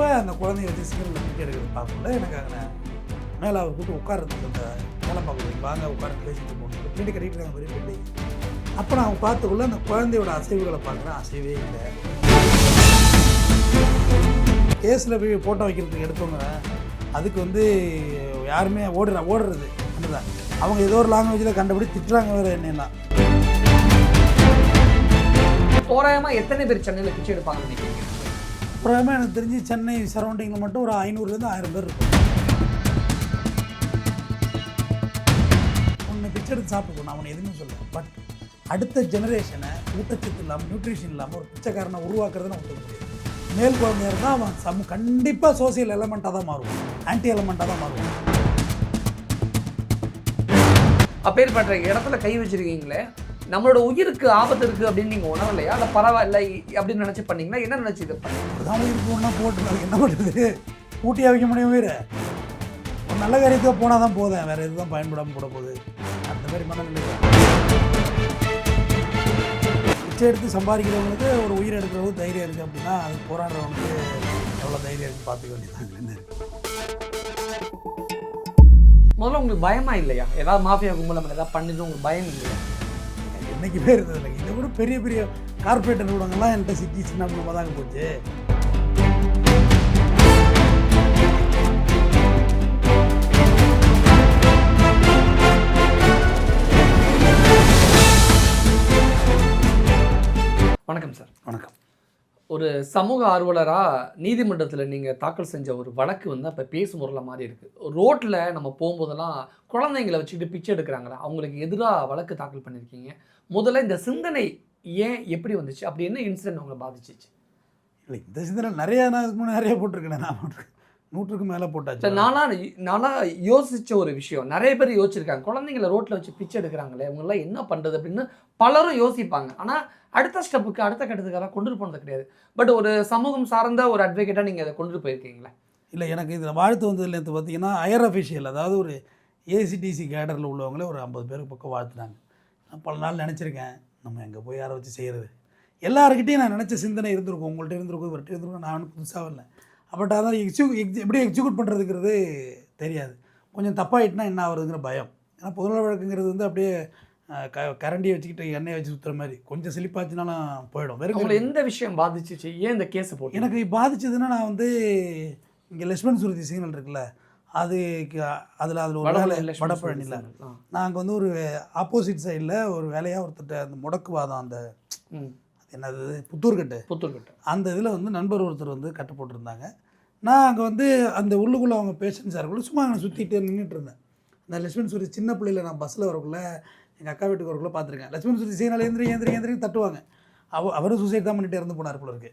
அப்போ அந்த குழந்தைய வச்சு சிங்கரில் எடுக்கிறது பார்க்கல எனக்கு அங்கே மேலே அவர் கூட்டு உட்கார்றதுக்கு அந்த வேலை பார்க்குறது வாங்க உட்கார பேசிட்டு போகணும் பின்னாடி கட்டிட்டு இருக்காங்க பெரிய பிள்ளை அப்போ நான் பார்த்துக்குள்ள அந்த குழந்தையோட அசைவுகளை பார்க்குறேன். அசைவே இல்லை. கேஸில் போய் ஃபோட்டோ வைக்கிறதுக்கு எடுத்தவங்க அதுக்கு வந்து யாருமே ஓடுற ஓடுறது அப்படிதான் அவங்க ஏதோ ஒரு லாங்குவேஜில் கண்டபடி திட்டுறாங்க வேறு என்னென்னா தோராயமாக எத்தனை பேர் சென்னையில் பிச்சை எடுப்பாங்கன்னு நினைக்கிறீங்க? அப்புறமா எனக்கு தெரிஞ்சு சென்னை சரௌண்டிங்கில் மட்டும் ஒரு ஐநூறுலேருந்து ஆயிரம் பேர் இருக்கும். ஒன்று பிச்சை எடுத்து சாப்பிட்டு நான் அவனை எதுவுமே சொல்லுவேன் பட் அடுத்த ஜெனரேஷனை ஊட்டச்சத்து இல்லாமல் நியூட்ரிஷன் இல்லாமல் ஒரு பிச்சைக்காரனை உருவாக்குறது நான் ஒத்துக்க முடியாது மேல் குழந்தையாக இருந்தால் அவன் சம் கண்டிப்பாக சோசியல் எலமெண்ட்டாக தான் மாறுவான். ஆன்டி எலமெண்ட்டாக தான் மாறுவான். அப்பேற்பட்ட இடத்துல கை வச்சிருக்கீங்களே? நம்மளோட உயிருக்கு ஆபத்து இருக்கு அப்படின்னு நீங்க உணரலையா? இல்ல பரவாயில்ல அப்படின்னு நினைச்சு பண்ணீங்களா? என்ன நினைச்சு இது அதான் உயிருக்கு ஒன்றா போட்டு என்ன பண்ணுறது ஊட்டியாக வைக்க முடியும் உயிரை. ஒரு நல்ல காரியத்துக்கு போனால் தான் போதேன் வேறு எதுவும் பயன்படாமல் போட போகுது. அந்த மாதிரி மனநிலை. பிச்சை எடுத்து சம்பாதிக்கிறவங்களுக்கு ஒரு உயிர் எடுக்கிறவங்க தைரியம் இருக்குது அப்படின்னா அது போராடுறவனுக்கு எவ்வளோ தைரியம் இருக்குன்னு பார்த்துக்க வேண்டியது என்ன இருக்கு. முதல்ல உங்களுக்கு பயமா இல்லையா? ஏதாவது மாஃபியா கும்பல் நம்ம ஏதாவது பண்ணிட்டு உங்களுக்கு பயம் இல்லையா? என்னைக்குமே இருந்தது இல்லை. இதை விட பெரிய பெரிய கார்பரேட் நிறுவனங்கள்லாம் என்கிட்ட சிக்கி சின்ன பிள்ளை தாங்க போச்சு. வணக்கம் சார். வணக்கம். ஒரு சமூக ஆர்வலராக நீதிமன்றத்தில் நீங்கள் தாக்கல் செஞ்ச ஒரு வழக்கு வந்து அப்போ பேசும் பொருளாக மாறி இருக்குது ரோட்டில் நம்ம போகும்போதெல்லாம் குழந்தைங்களை வச்சுக்கிட்டு பிச்சை எடுக்கிறாங்களா? அவங்களுக்கு எதிராக வழக்கு தாக்கல் பண்ணியிருக்கீங்க முதல்ல இந்த சிந்தனை ஏன் எப்படி வந்துச்சு? அப்படி என்ன இன்சிடென்ட் உங்களை பாதிச்சிச்சு? இல்லை இந்த சிந்தனை நிறைய நான் நிறைய போட்டிருக்கேன் நான் போட்டிருக்கேன். நூற்றுக்கு மேலே போட்டாச்சு. நானா நானா யோசிச்ச ஒரு விஷயம். நிறைய பேர் யோசிச்சிருக்காங்க. குழந்தைங்களை ரோட்டில் வச்சு பிச்சை எடுக்கிறாங்களே அவங்களாம் என்ன பண்ணுறது அப்படின்னு பலரும் யோசிப்பாங்க. ஆனால் அடுத்த ஸ்டெப்புக்கு அடுத்த கட்டத்துக்கெல்லாம் கொண்டு போனது கிடையாது. பட் ஒரு சமூகம் சார்ந்த ஒரு அட்வொகேட்டாக நீங்கள் அதை கொண்டு போயிருக்கீங்களே? இல்லை எனக்கு இதில் வாழ்த்து வந்ததுல இருந்து பார்த்தீங்கன்னா ஹையர் அஃபிஷியல் அதாவது ஒரு ஏசிடிசி கேடரில் உள்ளவங்களே ஒரு ஐம்பது பேருக்கு பக்கம் வாழ்த்துனாங்க. நான் பல நாள் நினச்சிருக்கேன். நம்ம எங்கே போய் யாரை வச்சு செய்கிறது எல்லாருக்கிட்டையும் நான் நினச்ச சிந்தனை இருந்திருக்கும். உங்கள்கிட்ட இருந்திருக்கும் இவர்கிட்ட இருந்திருக்கும். நான் புதுசாக இல்லை பட் அதான் எக்ஸிக்யூ எக்ஸி எப்படி எக்ஸிக்யூட் பண்ணுறதுங்கிறது தெரியாது. கொஞ்சம் தப்பாயிட்டுனா என்ன ஆகுறதுங்கிற பயம். ஏன்னா பொதுநல வழக்குங்கிறது வந்து அப்படியே க கரண்டியை வச்சுக்கிட்டு எண்ணெயை வச்சு சுற்றுற மாதிரி. கொஞ்சம் சிலிப்பாச்சுனாலும் போயிடும். வெறும் உங்களை எந்த விஷயம் பாதிச்சிச்சு? ஏன் இந்த கேஸ் போட்டு எனக்கு பாதிச்சதுன்னா நான் வந்து இங்கே லட்சுமண் சுருதி சிக்னல் இருக்குல்ல. அது அதில் அதில் ஒரு வேலை வடபழனியில் ஆ. நான் அங்கே வந்து ஒரு ஆப்போசிட் சைடில் ஒரு வேலையாக ஒருத்தர்ட்ட அந்த முடக்குவாதம் அந்த. என்னது புத்தூர்கட்டு. புத்தூர்கிட்ட. அந்த இதில் வந்து நண்பர் ஒருத்தர் வந்து கட்டு போட்டிருந்தாங்க. நான் அங்கே வந்து அந்த உள்ளுக்குள்ளே அவங்க பேஷன்ஸாக இருக்குள்ள சும்மா அங்கே சுற்றிட்டு நின்றுட்டு இருந்தேன் அந்த லட்சுமண் சுருதி சின்ன பிள்ளையில நான் பஸ்ஸில் வரக்குள்ள எங்கள் அக்கா வீட்டுக்கு வரக்குள்ள பார்த்துருக்கேன் லட்சுமண் சுருதி சீனால் ஏந்திரி ஏந்திரி ஏந்திரி தட்டுவாங்க. அவ அவரும் சூசைட் தான் பண்ணிட்டு இறந்து போனார் போல இருக்கு.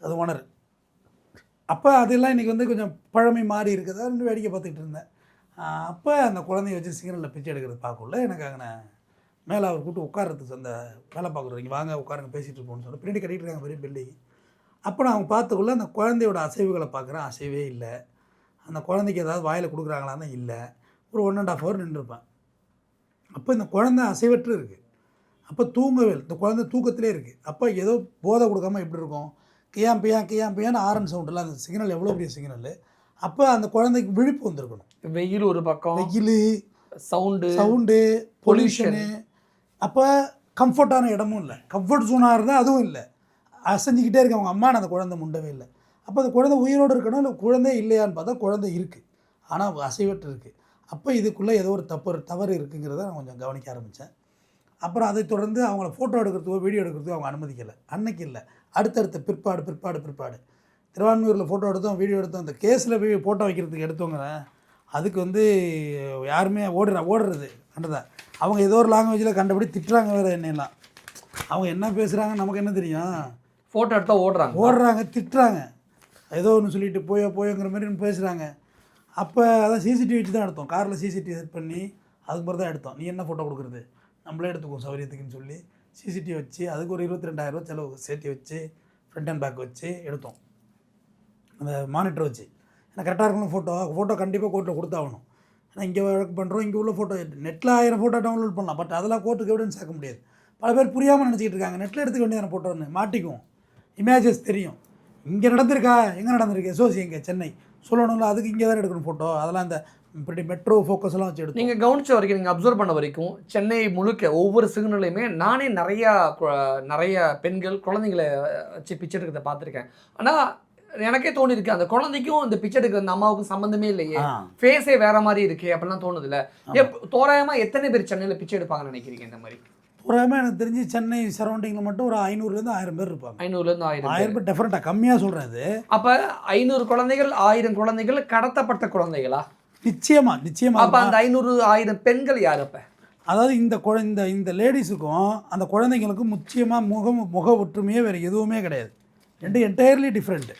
அது ஓனர் அப்போ அதெல்லாம் இன்றைக்கி வந்து கொஞ்சம் பழமை மாறி இருக்குதா. ரெண்டு வேடிக்கை பார்த்துக்கிட்டு இருந்தேன். அப்போ அந்த குழந்தைய வச்சு சிக்னலில் பிச்சை எடுக்கிறது பார்க்கல எனக்கு அங்கே மேலே அவர் கூட்டு உட்கார்றதுக்கு அந்த வேலை பார்க்குறீங்க வாங்க உட்காருங்க பேசிகிட்டு இருப்போம்னு சொல்லி பின்னாடி கட்டிகிட்டு இருக்காங்க பெரிய பில்டிங் அப்போ நான் அவங்க பார்த்துக்குள்ள அந்த குழந்தையோட அசைவுகளை பார்க்குறேன். அசைவே இல்லை. அந்த குழந்தைக்கு ஏதாவது வாயில் கொடுக்குறாங்களான்னு இல்லை. ஒரு ஒன் அண்ட் ஆஃப் ஹவர் நின்றுருப்பேன். அப்போ இந்த குழந்தை அசைவற்று இருக்குது அப்போ தூங்கவே இல்லை. இந்த குழந்தை தூக்கத்திலே இருக்குது அப்போ ஏதோ போதை கொடுக்காம எப்படி இருக்கும்? கியாம் பியாம் கியாம் பியான்னு ஆரன் சவுண்டில் அந்த சிக்னல் எவ்வளோ பெரிய சிக்னல் அப்போ அந்த குழந்தைக்கு விழிப்பு வந்திருக்கணும். வெயில் ஒரு பக்கம். வெயில் சவுண்டு சவுண்டு. பொல்யூஷனு அப்போ கம்ஃபர்ட்டான இடமும் இல்லை. கம்ஃபர்ட் ஜோனாக இருந்தால் அதுவும் இல்லை. அசைஞ்சிக்கிட்டே இருக்கு அவங்க அம்மா அந்த குழந்தை முண்டவே இல்லை. அப்போ அந்த குழந்தை உயிரோடு இருக்கணும் இல்லை குழந்தை இல்லையான்னு பார்த்தா குழந்தை இருக்குது ஆனால் அசைவற்று இருக்குது அப்போ இதுக்குள்ளே ஏதோ ஒரு தப்பு தவறு இருக்குங்கிறத நான் கொஞ்சம் கவனிக்க ஆரம்பித்தேன் அப்புறம் அதை தொடர்ந்து அவங்கள ஃபோட்டோ எடுக்கிறதுக்கோ வீடியோ எடுக்கிறதுக்கோ அவங்க அனுமதிக்கலை. அன்னைக்கு இல்லை. அடுத்தடுத்த பிற்பாடு பிற்பாடு பிற்பாடு. திருவான்மையூரில் ஃபோட்டோ எடுத்தோம் வீடியோ எடுத்தோம். அந்த கேஸில் போய் ஃபோட்டோ வைக்கிறதுக்கு எடுத்தவங்க அதுக்கு வந்து யாருமே ஓடுற ஓடுறது கண்டதா? அவங்க ஏதோ ஒரு லாங்குவேஜில் கண்டபடி திட்டுறாங்க வேறு என்னெல்லாம் அவங்க என்ன பேசுகிறாங்க நமக்கு என்ன தெரியும்? ஃபோட்டோ எடுத்தா ஓடுறாங்க. ஓடுறாங்க திட்டுறாங்க. ஏதோ ஒன்று சொல்லிட்டு போயோ போயோங்கிற மாதிரி பேசுகிறாங்க அப்போ அதான் சிசிடிவி வச்சு தான் எடுத்தோம். காரில் சிசிடிவி செட் பண்ணி அதுக்கு பிறகு தான் எடுத்தோம். நீ என்ன ஃபோட்டோ கொடுக்குறது? நம்மளே எடுத்துக்குவோம் சௌரியத்துக்குன்னு சொல்லி. சிசிடிவி வச்சு அதுக்கு ஒரு இருபத்தி ரெண்டாயிரரூவா செலவு சேர்த்து வச்சு ஃப்ரண்ட் அண்ட் பேக் வச்சு எடுத்தோம். அந்த மானிட்டர் வச்சு. ஏன்னா கரெக்டாக இருக்கணும் ஃபோட்டோ ஃபோட்டோ கண்டிப்பாக கோர்ட்டில் கொடுத்தாகணும். ஏன்னா இங்கே வழக்கு பண்ணுறோம் இங்கே உள்ள ஃபோட்டோ நெட்டில் ஆயிரம் ஃபோட்டோ டவுன்லோட் பண்ணலாம். பட் அதெல்லாம் கோர்ட்டுக்கு எவிடன்ஸ் ஆக்க முடியாது. பல பேர் புரியாமல் நினச்சிக்கிட்டு இருக்காங்க. நெட்டில் எடுத்துக்க வேண்டியதான ஃபோட்டோன்னு மாட்டிக்குவோம். இமேஜஸ் தெரியும். இங்கே நடந்திருக்கா? எங்கே நடந்திருக்கு? எஸ்ஓசி எங்கே? சென்னை. சொல்லணும்ல அதுக்கு இங்கே தான் எடுக்கணும் ஃபோட்டோ அதெல்லாம் அந்த இப்படி மெட்ரோ ஃபோக்கஸ் எல்லாம் வச்சு எடுத்து நீங்கள் கவனிச்ச வரைக்கும் நீங்கள் அப்சர்வ் பண்ண வரைக்கும் சென்னை முழுக்க ஒவ்வொரு சிக்னல்லையுமே நானே நிறையா நிறைய பெண்கள் குழந்தைங்களை வச்சு பிச்சை எடுக்கிறத பார்த்துருக்கேன். ஆனால் எனக்கே தோணிருக்கு அந்த குழந்தைக்கும் இந்த பிச்சை எடுக்கிற அந்த அம்மாவுக்கும் சம்மந்தமே இல்லையே. ஃபேஸே வேற மாதிரி இருக்கே அப்படிலாம் தோணுதுல்ல. எப் தோராயமா எத்தனை பேர் சென்னையில் பிச்சை எடுப்பாங்கன்னு நினைக்கிறீங்க இந்த மாதிரி? தோராயமாக எனக்கு தெரிஞ்சு சென்னை சரௌண்டிங்கில் மட்டும் ஒரு ஐநூறுலேருந்து ஆயிரம் பேர் இருப்பாங்க. ஐநூறுலேருந்து ஆயிரம் ஆயிரம் பேர். டெஃபரெண்ட்டாக கம்மியாக சொல்கிறது அப்ப ஐநூறு குழந்தைகள் ஆயிரம் குழந்தைகள் கடத்தப்பட்ட குழந்தைகளா? நிச்சயமா நிச்சயமா. அப்ப அந்த ஐநூறு ஆயிரம் பெண்கள் யார் அப்ப? அதாவது இந்த குழந்த இந்த லேடிஸுக்கும் அந்த குழந்தைங்களுக்கும் முக்கியமாக முகம் முக ஒற்றுமையே வேறு எதுவுமே கிடையாது. ரெண்டு என்டையர்லி டிஃப்ரெண்ட்டு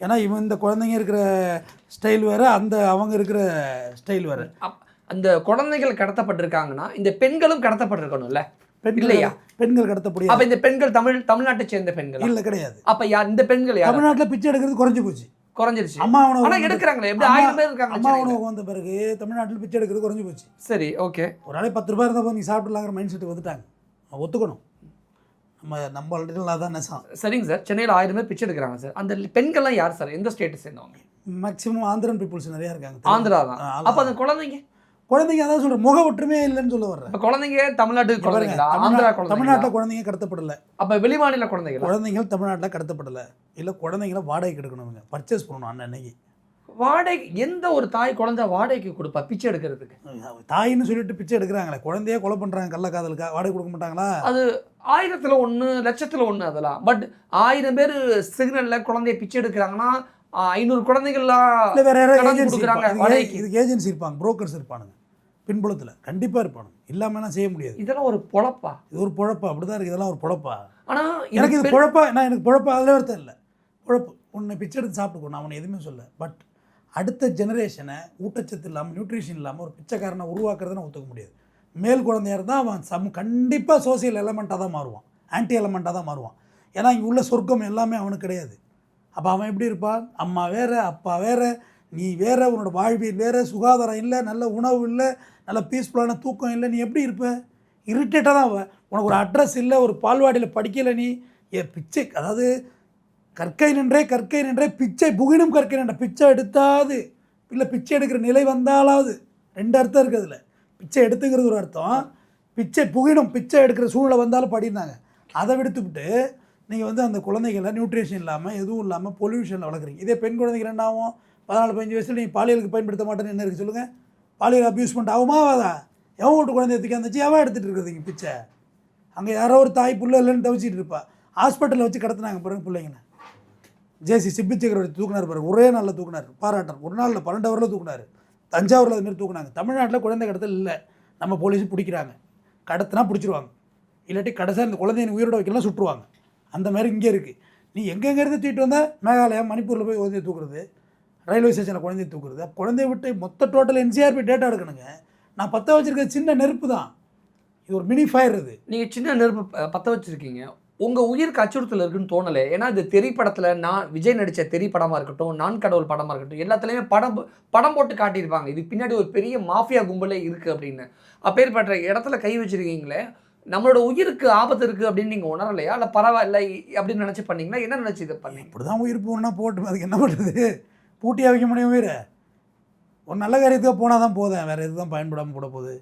ஏன்னா இவன் இந்த குழந்தைங்க இருக்கிற ஸ்டைல் வேறு அந்த அவங்க இருக்கிற ஸ்டைல் வேறு. அந்த குழந்தைகள் கடத்தப்பட்டிருக்காங்கன்னா இந்த பெண்களும் கடத்தப்பட்டிருக்கணும்ல? இல்லையா? பெண்கள் கடத்தப்படியாது அப்ப இந்த பெண்கள் தமிழ் தமிழ்நாட்டை சேர்ந்த பெண்கள்? இல்லை கிடையாது. அப்ப யார் இந்த பெண்கள் யார்? தமிழ்நாட்டில் பிச்சை எடுக்கிறது குறைஞ்சி போச்சு. குறைஞ்சிருச்சு. அம்மா உணவு ஆனா வந்து- எடுக்கிறாங்களே எப்படி ஆயிரம் பேர் இருக்காங்க அம்மா. உணவு வந்த பிறகு தமிழ்நாட்டில் பிச்சை எடுக்கிறது குறைஞ்சி போச்சு. சரி ஓகே. ஒரு நாளைக்கு பத்து ரூபாய் இருந்தால் நீ சாப்பிடலாங்கிற மைண்ட் செட்டு வந்துட்டாங்க. ஒத்துக்கணும். நம்ம நம்ம ஆல்ரெடி தான் நெசம் சரிங்க சார். சென்னையில் ஆயிரம் பேர் பிச்சை எடுக்கிறாங்க சார். அந்த பெண்கள்லாம் யார் சார்? எந்த ஸ்டேட்டை சேர்ந்தவங்க? மேக்ஸிமம் ஆந்திரன் பீப்புள்ஸ் நிறையா இருக்காங்க. ஆந்திரா தான். அப்ப அந்த குழந்தைங்க? குழந்தைங்க அதான் சொல்கிறேன் முக ஒற்றுமையே இல்லைன்னு சொல்ல வர்றேன் குழந்தைங்க தமிழ்நாட்டு இங்க பாருங்க, குழந்தைங்களா? ஆந்திரா தமிழ்நாட்டில் குழந்தைங்க கடத்தப்படலை. அப்ப வெளிமாநில குழந்தைங்களா? குழந்தைகள் தமிழ்நாட்டில் கடத்தப்படலை. இல்லை குழந்தைங்கள வாடகைக்கு எடுக்கணுங்க பர்ச்சேஸ் பண்ணணும் அண்ணன் அன்னைக்கு. வாடகை எந்த ஒரு தாய் குழந்தை வாடகைக்கு கொடுப்பா பிச்சை எடுக்கிறதுக்கு? தாயின்னு சொல்லிட்டு பிச்சை எடுக்கிறாங்களே குழந்தையே கொலை பண்ணுறாங்க கள்ளக்காதலுக்கா வாடகை கொடுக்க மாட்டாங்களா? அது ஆயிரத்துல ஒண்ணு லட்சத்துல ஒண்ணு அதெல்லாம். பட் ஆயிரம் பேர் சிக்னல்ல குழந்தைய பிச்சை எடுக்கிறாங்கன்னா ஐநூறு குழந்தைகள்லாம் இல்லை வேற யாராவது கொடுக்குறாங்க. இதுக்கு ஏஜென்சி இருப்பாங்க. புரோக்கர்ஸ் இருப்பானுங்க. பின்புலத்தில். கண்டிப்பாக இருப்பானுங்க. இல்லாமலாம் செய்ய முடியாது. இதெல்லாம் ஒரு பொழப்பா? இது ஒரு பொழப்பா. அப்படி தான் இருக்குது இதெல்லாம் ஒரு பொழப்பா. ஆனா எனக்கு இது பொழப்பா. நான் எனக்கு பொழப்பா. அதில் அர்த்தம் இல்லை. பொழப்பு. உன்னை பிச்சை எடுத்து சாப்பிட்டுக்கோ. நான் அவனை எதுவுமே சொல்ல பட் அடுத்த ஜெனரேஷனை ஊட்டச்சத்து இல்லாமல் நியூட்ரிஷன் இல்லாமல் ஒரு பிச்சைக்காரனை உருவாக்குறதை நான் ஒத்துக்க முடியாது. மேல் குழந்தையா இருந்தால் அவன் சம் கண்டிப்பாக சோசியல் எலமெண்ட்டாக தான் மாறுவான். ஆன்டி எலமெண்ட்டாக தான் மாறுவான். ஏன்னா இங்கே உள்ள சொர்க்கம் எல்லாமே அவனுக்கு கிடையாது. அப்போ அவன் எப்படி இருப்பான்? அம்மா வேறு அப்பா வேற நீ வேறு உன்னோட வாழ்வியல் வேறு சுகாதாரம் இல்லை நல்ல உணவு இல்லை நல்ல பீஸ்ஃபுல்லான தூக்கம் இல்லை நீ எப்படி இருப்ப? இரிட்டேட்டாக தான் அவ. உனக்கு ஒரு அட்ரஸ் இல்லை ஒரு பால்வாடியில் படிக்கலை நீ. ஏ பிச்சை அதாவது கற்கை நின்றே கற்கை நின்றே பிச்சை புகினும் கற்கை நின்ற பிச்சை எடுத்தாது. இல்லை பிச்சை எடுக்கிற நிலை வந்தாலாவது. ரெண்டு அர்த்தம் இருக்குது அதில். பிச்சை எடுத்துங்கிறது ஒரு அர்த்தம். பிச்சை புகினும் பிச்சை எடுக்கிற சூழ்நிலை வந்தாலும் படினாங்க அதை விடுத்துவிட்டு நீங்கள் வந்து அந்த குழந்தைகளை நியூட்ரிஷன் இல்லாமல் எதுவும் இல்லாமல் பொல்யூஷனில் வளர்க்குறீங்க. இதே பெண் குழந்தைகள் என்ன ஆகும்? பதினாலு பதினஞ்சு வயசில் நீங்கள் பாலியலுக்கு பயன்படுத்த மாட்டேன்னு என்ன இருக்குது சொல்லுங்கள் பாலியல் அப்யூஸ்மெண்ட் ஆகுமா ஆகாதா எவன் வீட்டு குழந்தைய தூக்கி அந்த எவன் எடுத்துகிட்டு இருக்குதுங்க பிச்சை? அங்கே யாரோ ஒரு தாய் புள்ள இல்லைன்னு தவிச்சிட்டு இருப்பா. ஹாஸ்பிட்டலில் வச்சு கடத்துனாங்க பிறகு பிள்ளைங்கள. ஜேசி சிப்பி சக்கரவர்த்தி தூக்குனார் பாருங்க. ஒரே நாளில் தூக்குனார். பாராட்டார் ஒரு நாளில் பன்னெண்டு ஹவரில் தூக்குனார். தஞ்சாவூரில் அதுமாரி தூக்குனாங்க. தமிழ்நாட்டில் குழந்தை கடத்தல் இல்லை. நம்ம போலீஸும் பிடிக்கிறாங்க. கடத்தினா பிடிச்சிருவாங்க. இல்லாட்டி கடைசியாக இந்த குழந்தைய உயிரோட வைக்கலாம் சுட்டுருவாங்க. அந்த மாதிரி இங்கே இருக்குது நீ எங்கெங்கேருந்து தூக்கிட்டு வந்தால் மேகாலயா மணிப்பூரில் போய் குழந்தைய தூக்குறது? ரயில்வே ஸ்டேஷனில் குழந்தைய தூக்குறது? குழந்தைய விட்டு மொத்த டோட்டல் என்சிஆர்பி டேட்டா எடுக்கணுங்க. நான் பற்ற வச்சுருக்க சின்ன நெருப்பு தான். இது ஒரு மினி ஃபயர் இது. நீங்கள் சின்ன நெருப்பு பற்ற வச்சுருக்கீங்க. உங்கள் உயிருக்கு அச்சுறுத்தல் இருக்குன்னு தோணலை. ஏன்னா இது திரைப்படத்தில் நான் விஜய் நடித்த திரைப்படமாக இருக்கட்டும் நான் கடவுள் படமாக இருக்கட்டும் எல்லாத்துலேயுமே படம் படம் போட்டு காட்டியிருப்பாங்க. இது பின்னாடி ஒரு பெரிய மாஃபியா கும்பலே இருக்குது அப்படின்னு. அப்பேற்பட்ட இடத்துல கை வச்சிருக்கீங்களே நம்மளோட உயிருக்கு ஆபத்து இருக்கு அப்படின்னு நீங்க உணரலையா? இல்ல பரவாயில்ல அப்படின்னு நினைச்சு பண்ணீங்களா? என்ன நினைச்சு இதை பண்ணீங்க? இப்படி தான் உயிர் போகணுன்னா போட்டு அதுக்கு என்ன பண்ணுறது பூட்டியாக வைக்க முடியும் உயிரை. ஒரு நல்ல காரியத்துக்கு போனால் தான் போதும். வேறு எதுவும் பயன்படாமல் போட போகுது.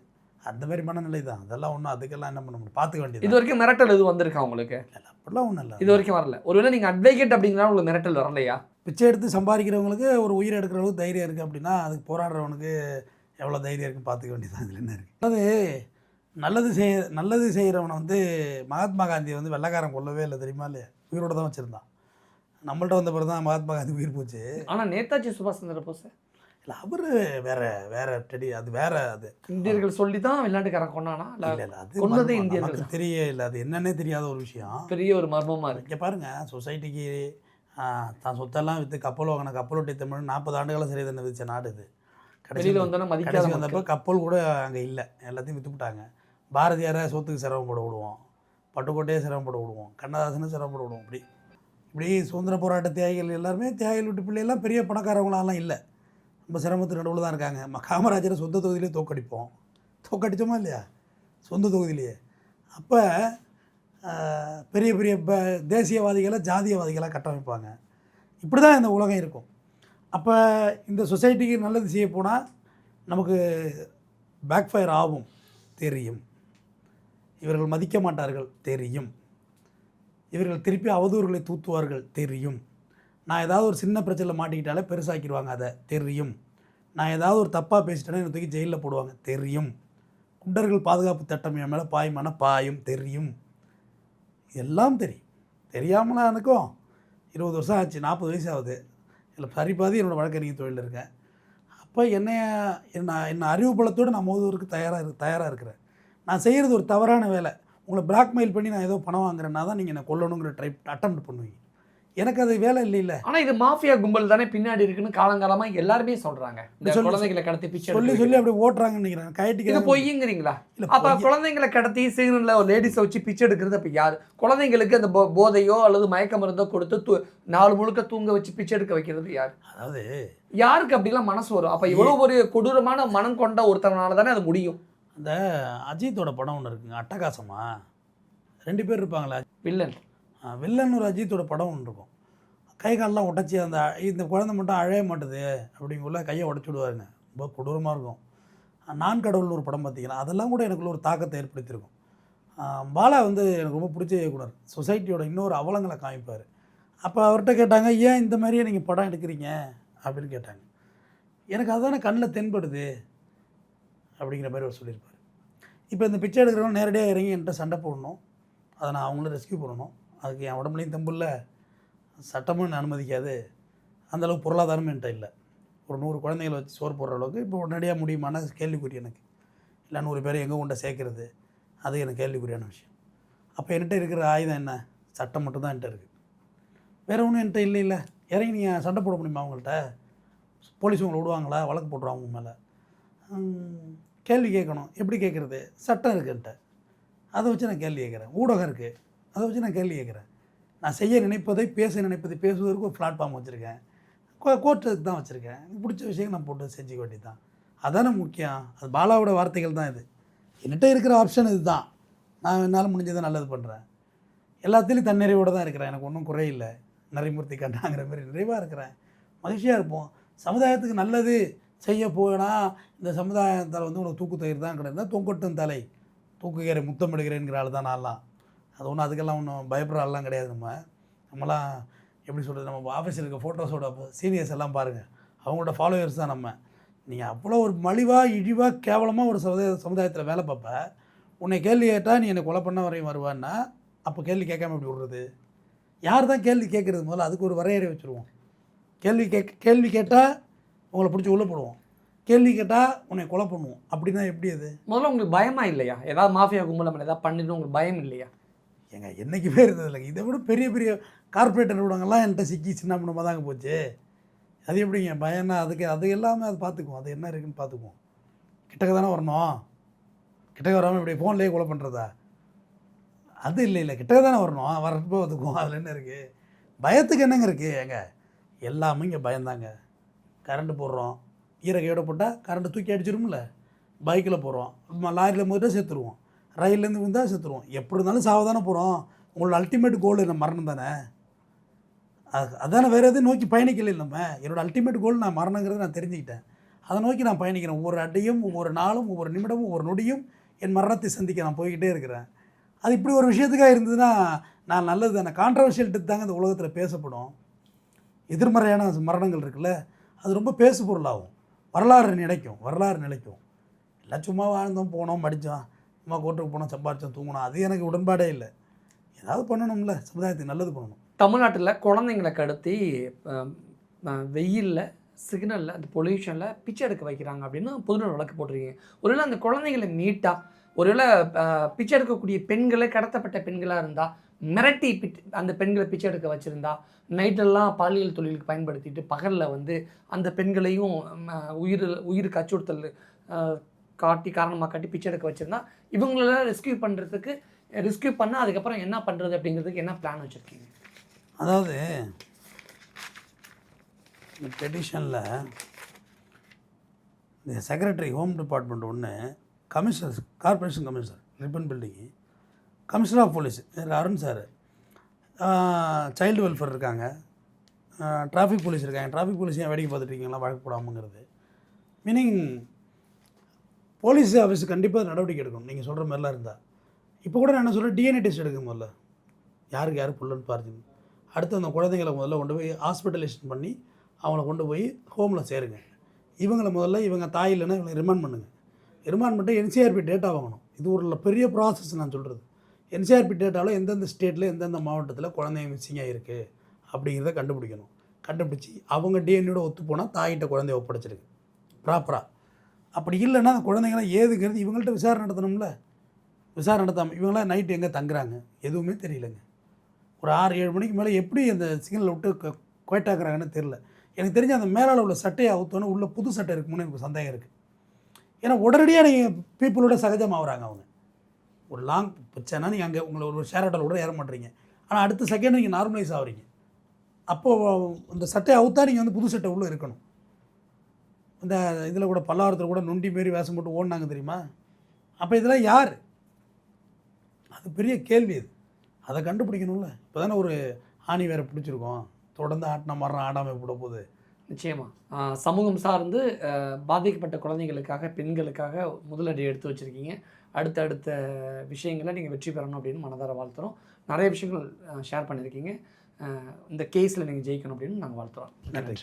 அந்த மாதிரி மனநிலை தான் அதெல்லாம் ஒன்றும் அதுக்கெல்லாம் என்ன பண்ண முடியும்? பார்த்துக்க வேண்டியது இது வரைக்கும் மிரட்டல் எதுவும் வந்திருக்கா உங்களுக்கு? அப்படிலாம் ஒன்றும் இல்லை. இது வரைக்கும் வரல. ஒருவேளை நீங்க அட்வொகேட் அப்படிங்கிறா உங்களுக்கு மிரட்டல் வரலையா? பிச்சை எடுத்து சம்பாதிக்கிறவங்களுக்கு ஒரு உயிரை எடுக்கிற அளவுக்கு தைரியம் இருக்குது அப்படின்னா அதுக்கு போராடுறவனுக்கு எவ்வளோ தைரியம் இருக்குன்னு பார்த்துக்க வேண்டியது இதில் என்ன இருக்குது அதாவது நல்லது செய்ய நல்லது செய்கிறவனை வந்து மகாத்மா காந்தி வந்து வெள்ளைக்காரன் கொல்லவே இல்லை தெரியுமா இல்லையா? உயிரோட தான் வச்சுருந்தான். நம்மள்ட்ட வந்த பிறகு தான் மகாத்மா காந்தி உயிர் போச்சு. ஆனா நேதாஜி சுபாஷ் சந்திர போஸ் இல்லை அவர் வேற வேற டெடி அது வேற அது. இந்தியர்கள் சொல்லி தான் வெளிநாட்டுக்காரன் கொண்டானா இல்ல அது மர்மம். இந்தியர்கள் தெரிய இல்லை அது என்னன்னே தெரியாத ஒரு விஷயம். பெரிய ஒரு மர்மமா இருக்கு. இங்கே பாருங்க சொசைட்டிக்கு தான் சொத்தெல்லாம் விற்று கப்பல் வாங்கின கப்பலொட்டி தமிழ் நாற்பது ஆண்டுகாலம் சரி தண்ணி விதிச்ச நாடு இது. கடைசி வெளியில வந்தோன்னா மதிக்காத. வந்தப்போ கப்பல் கூட அங்கே இல்லை எல்லாத்தையும் விற்றுவிட்டாங்க பாரதியாரை சொத்துக்கு சிரமப்பட விடுவோம். பட்டுக்கோட்டையே சிரமப்பட விடுவோம். கண்ணதாசனும் சிரமப்பட விடுவோம். இப்படி இப்படி சுதந்திர போராட்ட தியாகிகள் எல்லாருமே தியாகிகள் விட்டு பிள்ளைலாம் பெரிய பணக்காரவங்களாலாம் இல்லை. ரொம்ப சிரமத்து நடுவில் தான் இருக்காங்க. காமராஜரை சொந்த தொகுதியிலே தோக்கடிப்போம் தோக்கடித்தோமா இல்லையா? சொந்த தொகுதியிலேயே. அப்போ பெரிய பெரிய ப தேசியவாதிகளை ஜாதியவாதிகளாக கட்டமைப்பாங்க. இப்படி தான் இந்த உலகம் இருக்கும். அப்போ இந்த சொசைட்டிக்கு நல்லது செய்ய போனால் நமக்கு பேக் ஃபயர் ஆகும் தெரியும். இவர்கள் மதிக்க மாட்டார்கள் தெரியும். இவர்கள் திருப்பி அவதூறுகளை தூத்துவார்கள் தெரியும். நான் ஏதாவது ஒரு சின்ன பிரச்சனையில் மாட்டிக்கிட்டாலே பெருசாக்கிடுவாங்க அதை தெரியும். நான் ஏதாவது ஒரு தப்பாக பேசிட்டேன்னா என்னை தூக்கி ஜெயிலில் போடுவாங்க தெரியும். குண்டர்கள் பாதுகாப்பு சட்டம் என் மேலே பாயுமான பாயும் தெரியும். எல்லாம் தெரியும். தெரியாமலாம் எனக்கும் இருபது வருஷம் ஆச்சு நாற்பது வயசு ஆகுது. இல்லை சரி பாதி என்னோடய வழக்கறிஞர் தொழில் இருக்கேன். அப்போ என்னைய என்ன என்ன அறிவு பலத்தோடு நான் மோதுவதற்கு தயாராக இரு தயாராக இருக்கிறேன். நான் செய்கிறது ஒரு தவறான வேலை. உங்களை பிளாக்மெயில் பண்ணி நான் ஏதோ பணம் வாங்குறேன்னா தான் நீங்கள் என்னை கொல்லணுங்கிற ட்ரை அட்டம் பண்ணுவீங்க. எனக்கு அது வேலை இல்லைல்ல. ஆனா இது மாஃபியா கும்பல் தானே பின்னாடி இருக்குன்னு காலங்காலமா எல்லாருமே சொல்றாங்க. இந்த குழந்தைகளை கடத்தி பிச்சை சொல்லி. சொல்லி அப்படி ஓட்டுறாங்கன்னு நினைக்கிறேன். இது கைட்டுக்கு பொய்யுங்கிறீங்களா? இல்லை அப்ப குழந்தைங்களை கடத்தி சிக்னல்ல ஒரு லேடிஸை வச்சு பிச்சை எடுக்கிறது அப்ப யாரு? குழந்தைங்களுக்கு அந்த போ- போதையோ அல்லது மயக்க மருந்தோ கொடுத்து தூ- நாலு முழுக்க தூங்க வச்சு பிச்சை எடுக்க வைக்கிறது யார்? அதாவது யாருக்கு அப்படிலாம் மனசு வரும்? அப்ப இவ்வளவு ஒரு கொடூரமான மனம் கொண்ட ஒருத்தவனால தானே அது முடியும். அந்த அஜித்தோட படம் ஒன்று இருக்குங்க அட்டகாசமா? ரெண்டு பேர் இருப்பாங்களா வில்லன். வில்லன் ஒரு அஜித்தோட படம் ஒன்று இருக்கும். கை காலெலாம் உடச்சி அந்த இந்த குழந்தை மட்டும் அழைய மாட்டுது அப்படிங்குள்ள கையை உடச்சி விடுவாருங்க. ரொம்ப கொடூரமாக இருக்கும். நான் கடவுள்னு ஒரு படம் பார்த்தீங்கன்னா அதெல்லாம் கூட எனக்குள்ள ஒரு தாக்கத்தை ஏற்படுத்தியிருக்கும். பாலா வந்து எனக்கு ரொம்ப பிடிச்ச இயக்குனர். சொசைட்டியோட இன்னொரு அவலங்களை காமிப்பார். அப்போ அவர்கிட்ட கேட்டாங்க ஏன் இந்த மாதிரியே நீங்கள் படம் எடுக்கிறீங்க? அப்படின்னு கேட்டாங்க. எனக்கு அதுதானே கண்ணில் தென்படுது. அப்படிங்கிற மாதிரி அவர் சொல்லியிருப்பார். இப்போ இந்த பிச்சை எடுக்கிறவங்க நேரடியாக இறங்கி என்கிட்ட சண்டை போடணும். அதை நான் அவங்கள ரெஸ்கியூ பண்ணணும். அதுக்கு என் உடம்புலையும் தெம்புல சட்டமும் என்னை அனுமதிக்காது. அந்தளவுக்கு பொருளாதாரமும் என்கிட்ட இல்லை. ஒரு நூறு குழந்தைகளை வச்சு சோறு போடுற அளவுக்கு இப்போ உடனடியாக முடியுமான கேள்விக்குறி எனக்கு. இல்லை நூறு பேரை எங்கே கொண்ட சேர்க்கறது? அது எனக்கு கேள்விக்குறியான விஷயம். அப்போ என்கிட்ட இருக்கிற ஆயுதம் என்ன? சட்டம் மட்டும்தான் என்கிட்ட இருக்குது வேறு ஒன்றும் என்கிட்ட இல்லை இல்லை. இறங்கி நீங்கள் சண்டை போட முடியுமா அவங்கள்ட்ட போலீஸ் உங்களை விடுவாங்களா? வழக்கு போட்டுருவாங்க உங்கள் மேலே. கேள்வி கேட்கணும். எப்படி கேட்குறது? சட்டம் இருக்குன்ட்ட அதை வச்சு நான் கேள்வி கேட்குறேன். ஊடகம் இருக்குது அதை வச்சு நான் கேள்வி கேட்குறேன். நான் செய்ய நினைப்பதை பேச நினைப்பதை பேசுவதற்கு ஒரு பிளாட்ஃபார்ம் வச்சுருக்கேன். கோர்ட்டுக்கு தான் வச்சுருக்கேன். எனக்கு பிடிச்ச விஷயம் நான் போட்டு செஞ்சுக்க வேண்டியது தான். அதானே முக்கியம். அது பாலாவோட வார்த்தைகள் தான் இது. என்கிட்ட இருக்கிற ஆப்ஷன் இதுதான். நான் என்னால் முடிஞ்சதை நல்லது பண்ணுறேன் எல்லாத்துலேயும் தன்னிறைவோடு தான் இருக்கிறேன். எனக்கு ஒன்றும் குறையில்லை. நரிமூர்த்தி கண்டாங்கிற மாதிரி நிறைவாக இருக்கிறேன். மகிழ்ச்சியாக இருப்போம். சமுதாயத்துக்கு நல்லது. செய்ய போனால் இந்த சமுதாயத்தால் வந்து உனக்கு தூக்கு தயிர் தான் கிடையாது தொங்கட்டும் தலை. தூக்குகிறேன் முத்தம் ஆள் தான் நான்லாம். அது ஒன்றும் அதுக்கெல்லாம் ஒன்றும் பயப்படுற ஆள்லாம் கிடையாது நம்ம. நம்மலாம் எப்படி சொல்கிறது நம்ம ஆஃபீஸில் இருக்க ஃபோட்டோஸோட சீனியர்ஸ் எல்லாம் பாருங்கள் அவங்களோட ஃபாலோவர்ஸ் தான் நம்ம. நீங்கள் அவ்வளோ ஒரு மலிவாக இழிவாக கேவலமாக ஒரு சமுதாய சமுதாயத்தில் வேலை பார்ப்ப. உன்னை கேள்வி கேட்டால் நீ என்னை கொலை பண்ண வரையும் வருவான்னா அப்போ கேள்வி கேட்காம எப்படி விடுறது? யார் தான் கேள்வி கேட்குறது? முதல்ல அதுக்கு ஒரு வரையறை வச்சுருவோம். கேள்வி கேட்க கேள்வி கேட்டால் உங்களை பிடிச்சி உள்ளே போடுவோம். கேள்வி கேட்டால் உன்னை கொலை பண்ணுவோம். அப்படின்னா எப்படி அது? முதல்ல உங்களுக்கு பயமா இல்லையா? ஏதாவது மாஃபியா கும்பல் நம்ம ஏதாவது பண்ணிட்டு உங்களுக்கு பயம் இல்லையா? ஏங்க என்றைக்குமே இருந்தது இல்லைங்க. இதை விட பெரிய பெரிய கார்பரேட் நிறுவனங்கள்லாம் என்கிட்ட சிக்கி சின்ன பண்ணமாக தாங்க போச்சு. அது எப்படிங்க? பயம்னா அதுக்கு அது எல்லாமே அது பார்த்துக்குவோம். அது என்ன இருக்குன்னு பார்த்துக்குவோம். கிட்டக்க தானே வரணும். கிட்டக்க வராமல் இப்படி ஃபோன்லேயே கொலை பண்ணுறதா அது இல்லை இல்லை. கிட்டக்க தானே வரணும். வரப்போ பார்த்துக்குவோம் அதில் என்ன இருக்குது பயத்துக்கு என்னங்க இருக்குது ஏங்க எல்லாமே இங்கே பயந்தாங்க. கரண்ட்டு போடுறோம். ஈரகையோட போட்டால் கரண்ட்டு தூக்கி அடிச்சிடும்ல பைக்கில் போகிறோம் லாரியில் மோதிட்டா செத்துருவோம். ரயில்லேருந்து வந்தால் செத்துருவோம். எப்படி இருந்தாலும் சாவதானே போகிறோம் உங்களோட அல்டிமேட் கோல் என்ன? மரணம் தானே? அது அதானே வேறு எதுவும் நோக்கி பயணிக்கலை நம்ம. என்னோடய அல்டிமேட் கோல் நான் மரணங்கிறத நான் தெரிஞ்சுக்கிட்டேன். அதை நோக்கி நான் பயணிக்கிறேன். ஒவ்வொரு அட்டையும் ஒவ்வொரு நாளும் ஒவ்வொரு நிமிடமும் ஒவ்வொரு நொடியும் என் மரணத்தை சந்திக்க நான் போய்கிட்டே இருக்கிறேன். அது இப்படி ஒரு விஷயத்துக்காக இருந்ததுன்னா நான் நல்லது தானே. கான்ட்ரவர்ஷியல் தாங்க இந்த உலகத்தில் பேசப்படும். எதிர்மறையான மரணங்கள் இருக்குல்ல? அது ரொம்ப பேசு பொருளாகும். வரலாறு நிலைக்கும் வரலாறு நிலைக்கும். எல்லாம் சும்மா வாழ்ந்தோம் போனோம் படித்தோம் சும்மா கோர்ட்டுக்கு போனோம் சம்பாரிச்சோம் தூங்கினோம். அது எனக்கு உடன்பாடே இல்லை. ஏதாவது பண்ணணும்ல சமுதாயத்துக்கு நல்லது பண்ணணும். தமிழ்நாட்டில் குழந்தைங்களை கடத்தி வெயிலில் சிக்னலில் அந்த பொல்யூஷனில் பிச்சை எடுக்க வைக்கிறாங்க அப்படின்னு பொதுநல வழக்கு போட்டிருக்கீங்க. ஒருவேளை அந்த குழந்தைங்களை நீட்டாக ஒருவேளை பிச்சை எடுக்கக்கூடிய பெண்களே கடத்தப்பட்ட பெண்களாக இருந்தால் மிரட்டி பிட் அந்த பெண்களை பிச்சை எடுக்க வச்சுருந்தா நைட்டெல்லாம் பாலியல் தொழிலுக்கு பயன்படுத்திட்டு பகலில் வந்து அந்த பெண்களையும் ம, உயிர் உயிருக்கு அச்சுறுத்தல் காட்டி காரணமாக காட்டி பிச்சை எடுக்க வச்சுருந்தா இவங்களெல்லாம் ரெஸ்கியூ பண்ணுறதுக்கு ரெஸ்கியூ பண்ணால் அதுக்கப்புறம் என்ன பண்ணுறது அப்படிங்கிறதுக்கு என்ன பிளான் வச்சுருக்கீங்க? அதாவது இந்த பெட்டிஷனில் இந்த செக்ரட்டரி ஹோம் டிபார்ட்மெண்ட் ஒன்று commissioner corporation commissioner Ripon building commissioner of police Arun sir. Child welfare இருக்காங்க. டிராஃபிக் போலீஸ் இருக்காங்க. டிராஃபிக் போலீஸ் ஏன் வேடிக்கை பார்த்துட்ருக்கீங்களா வழக்கப்படாமங்கிறது வழக்கு போடாமங்கிறது. மீனிங் போலீஸ் ஆஃபீஸ் கண்டிப்பாக நடவடிக்கை எடுக்கணும். நீங்கள் சொல்கிற மாதிரிலாம் இருந்தால் இப்போ கூட நான் என்ன சொல்கிறேன் டிஎன்ஏ டெஸ்ட் எடுக்க முதல்ல. யாருக்கு யார் புள்ளன்னு பாருங்க. அடுத்து அந்த குழந்தைங்களை முதல்ல கொண்டு போய் ஹாஸ்பிட்டலைசேஷன் பண்ணி அவங்கள கொண்டு போய் ஹோமில் சேருங்க. இவங்கள முதல்ல இவங்க தாய் இல்லைன்னா இவங்களை ரிமாண்ட் பண்ணுங்கள் ரிமாண்ட் பண்ணிட்டு என்சிஆர்பி டேட்டா வாங்கணும். இது ஒரு பெரிய ப்ராசஸ் நான் சொல்கிறது என்சிஆர்பி டேட்டாவில் எந்தெந்த ஸ்டேட்டில் எந்தெந்த மாவட்டத்தில் குழந்தைங்க மிஸ்ஸிங்காக இருக்குது அப்படிங்கிறத கண்டுபிடிக்கணும். கண்டுபிடிச்சி அவங்க டிஎன்ஏட ஒத்து போனால் தாயிட்ட குழந்தைய ஒப்படைச்சிருக்கு. ப்ராப்பராக அப்படி இல்லைன்னா அந்த குழந்தைங்களாம் ஏதுங்கிறது இவங்கள்ட்ட விசாரணை நடத்தணும்ல? விசாரணை நடத்தாமல் இவங்களாம் நைட்டு எங்கே தங்குறாங்க? எதுவுமே தெரியலங்க. ஒரு ஆறு ஏழு மணிக்கு மேலே எப்படி அந்த சிக்னலை விட்டு க- குவைட்டாக்குறாங்கன்னு தெரில எனக்கு தெரிஞ்ச அந்த மேலால் உள்ள சட்டையை அவுத்தோன்னே உள்ள புது சட்டை இருக்குமோன்னு எனக்கு சந்தேகம் இருக்குது ஏன்னா உடனடியாக நீங்கள் பீப்புளோட சகஜமாகறாங்க அவங்க. ஒரு லாங் பிரச்சனை நீங்கள் அங்கே உங்களை ஒரு ஷேர் ஆட்டோவில் கூட ஏற மாட்டீங்க. ஆனால் அடுத்த செகண்ட் நீங்கள் நார்மலைஸ் ஆகிறீங்க அப்போது அந்த சட்டையை அவுத்தா நீங்கள் வந்து புது சட்டை உள்ளே இருக்கணும். இந்த இதில் கூட பல்லாவரத்தில் கூட நொண்டி மாரி வேஷம் போட்டு ஓடினாங்க தெரியுமா? அப்போ இதெல்லாம் யார்? அது பெரிய கேள்வி இது அதை கண்டுபிடிக்கணும்ல. இப்போ தானே ஒரு ஆணி வேற பிடிச்சிருக்கோம். தொடர்ந்து ஆட்டின மரம் ஆடாமல் விட போகுது. நிச்சயமாக சமூகம் சார்ந்து பாதிக்கப்பட்ட குழந்தைகளுக்காக பெண்களுக்காக முதலடி எடுத்து வச்சிருக்கீங்க. அடுத்தடுத்த விஷயங்களை நீங்கள் வெற்றி பெறணும் அப்படின்னு மனதார வாழ்த்துறோம். நிறைய விஷயங்கள் ஷேர் பண்ணியிருக்கீங்க. இந்த கேஸில் நீங்கள் ஜெயிக்கணும் அப்படின்னு நாங்கள் வாழ்த்துறோம். நன்றி.